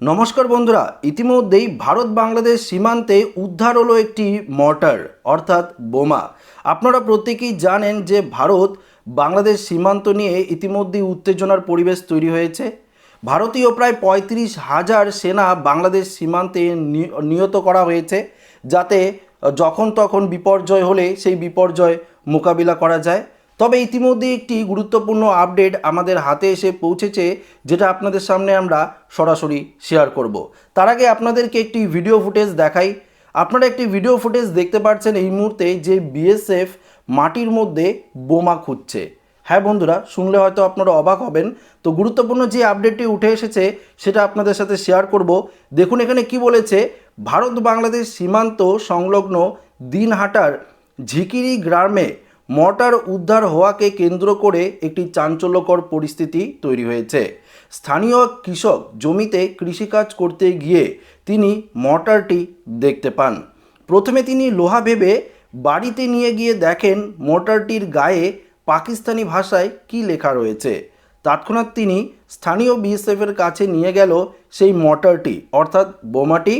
নমস্কার বন্ধুরা, ইতিমধ্যেই ভারত বাংলাদেশ সীমান্তে উদ্ধার হলো একটি মর্টার, অর্থাৎ বোমা। আপনারা প্রত্যেকেই জানেন যে ভারত বাংলাদেশ সীমান্ত নিয়ে ইতিমধ্যেই উত্তেজনার পরিবেশ তৈরি হয়েছে। ভারতীয় প্রায় পঁয়ত্রিশ হাজার সেনা বাংলাদেশ সীমান্তে নিহত করা হয়েছে, যাতে যখন তখন বিপর্যয় হলে সেই বিপর্যয় মোকাবিলা করা যায়। তবে ইতিমধ্যে একটি গুরুত্বপূর্ণ আপডেট আমাদের হাতে এসে পৌঁছেছে, যেটা আপনাদের সামনে আমরা সরাসরি শেয়ার করব। তার আগে আপনাদেরকে একটি ভিডিও ফুটেজ দেখাই। আপনারা একটি ভিডিও ফুটেজ দেখতে পাচ্ছেন এই মুহূর্তে যে বিএসএফ মাটির মধ্যে বোমা খুঁজছে। হ্যাঁ বন্ধুরা, শুনলে হয়তো আপনারা অবাক হবেন। তো গুরুত্বপূর্ণ যে আপডেটটি উঠে এসেছে, সেটা আপনাদের সাথে শেয়ার করব। দেখুন এখানে কি বলেছে ভারত বাংলাদেশ সীমান্ত সংলগ্ন দিনহাটার ঝিকিরি গ্রামে মর্টার উদ্ধার হওয়াকে কেন্দ্র করে একটি চাঞ্চল্যকর পরিস্থিতি তৈরি হয়েছে। স্থানীয় কৃষক জমিতে কৃষিকাজ করতে গিয়ে তিনি মর্টারটি দেখতে পান। প্রথমে তিনি লোহা ভেবে বাড়িতে নিয়ে গিয়ে দেখেন মোটরটির গায়ে পাকিস্তানি ভাষায় কি লেখা রয়েছে। তৎক্ষণাৎ তিনি স্থানীয় বিএসএফের কাছে নিয়ে গেল সেই মর্টারটি, অর্থাৎ বোমাটি।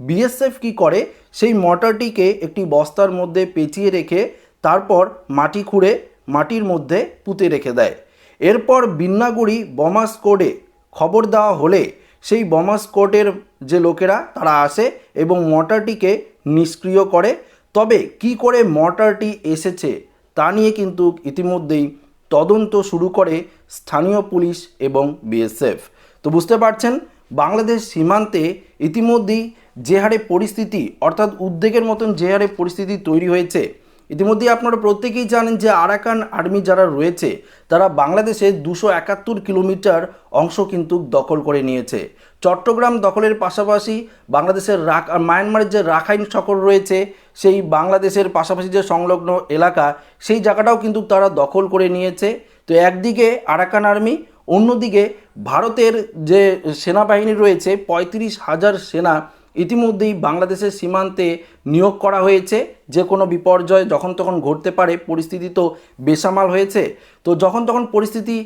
বিএসএফ কি করে? সেই মর্টারটিকে একটি বস্তার মধ্যে পেঁচিয়ে রেখে তারপর মাটি খুঁড়ে মাটির মধ্যে পুঁতে রেখে দেয়। এরপর বিন্নাগুড়ি বোমা স্কোডে খবর দেওয়া হলে সেই বোমা কোর্টের যে লোকেরা, তারা আসে এবং মর্টারটিকে নিষ্ক্রিয় করে। তবে কি করে মর্টারটি এসেছে, তা নিয়ে কিন্তু ইতিমধ্যেই তদন্ত শুরু করে স্থানীয় পুলিশ এবং বিএসএফ। তো বুঝতে পারছেন, বাংলাদেশ সীমান্তে ইতিমধ্যেই যে হারে পরিস্থিতি, অর্থাৎ উদ্বেগের মতন যে হারে পরিস্থিতি তৈরি হয়েছে ইতিমধ্যে আপনারা প্রত্যেকেই জানেন যে আরাকান আর্মি যারা রয়েছে, তারা বাংলাদেশে দুশো একাত্তর কিলোমিটার অংশ কিন্তু দখল করে নিয়েছে। চট্টগ্রাম দখলের পাশাপাশি বাংলাদেশের রাখ মায়ানমারের যে রাখাইন সকল রয়েছে, সেই বাংলাদেশের পাশাপাশি যে সংলগ্ন এলাকা, সেই জায়গাটাও কিন্তু তারা দখল করে নিয়েছে। তো একদিকে আরাকান আর্মি, অন্যদিকে ভারতের যে সেনাবাহিনী রয়েছে, পঁয়ত্রিশ হাজার সেনা ইতিমধ্যেই বাংলাদেশের সীমান্তে নিয়োগ করা হয়েছে। যে কোনো বিপর্যয় যখন তখন ঘটতে পারে, পরিস্থিতি তো বেসামাল হয়েছে। তো যখন তখন পরিস্থিতি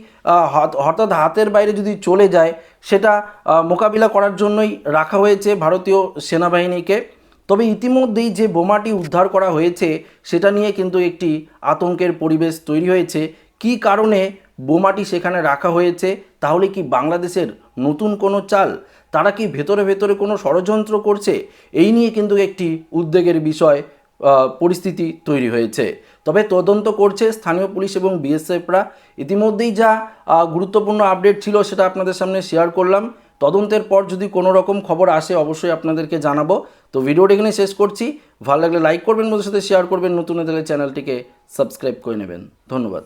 হঠাৎ হাতের বাইরে যদি চলে যায়, সেটা মোকাবিলা করার জন্যই রাখা হয়েছে ভারতীয় সেনাবাহিনীকে। তবে ইতিমধ্যেই যে বোমাটি উদ্ধার করা হয়েছে, সেটা নিয়ে কিন্তু একটি আতঙ্কের পরিবেশ তৈরি হয়েছে। কী কারণে বোমাটি সেখানে রাখা হয়েছে, তাহলে কি বাংলাদেশের নতুন কোনো চাল? তারা কি ভেতরে ভেতরে কোনো ষড়যন্ত্র করছে? এই নিয়ে কিন্তু একটি উদ্বেগের বিষয় পরিস্থিতি তৈরি হয়েছে। তবে তদন্ত করছে স্থানীয় পুলিশ এবং বিএসএফরা। ইতিমধ্যেই যা গুরুত্বপূর্ণ আপডেট ছিল সেটা আপনাদের সামনে শেয়ার করলাম। তদন্তের পর যদি কোনো রকম খবর আসে অবশ্যই আপনাদেরকে জানাব। তো ভিডিওটা এখানে শেষ করছি। ভালো লাগলে লাইক করবেন, বন্ধুদের সাথে শেয়ার করবেন। নতুন হলে চ্যানেলটিকে সাবস্ক্রাইব করে নেবেন। ধন্যবাদ।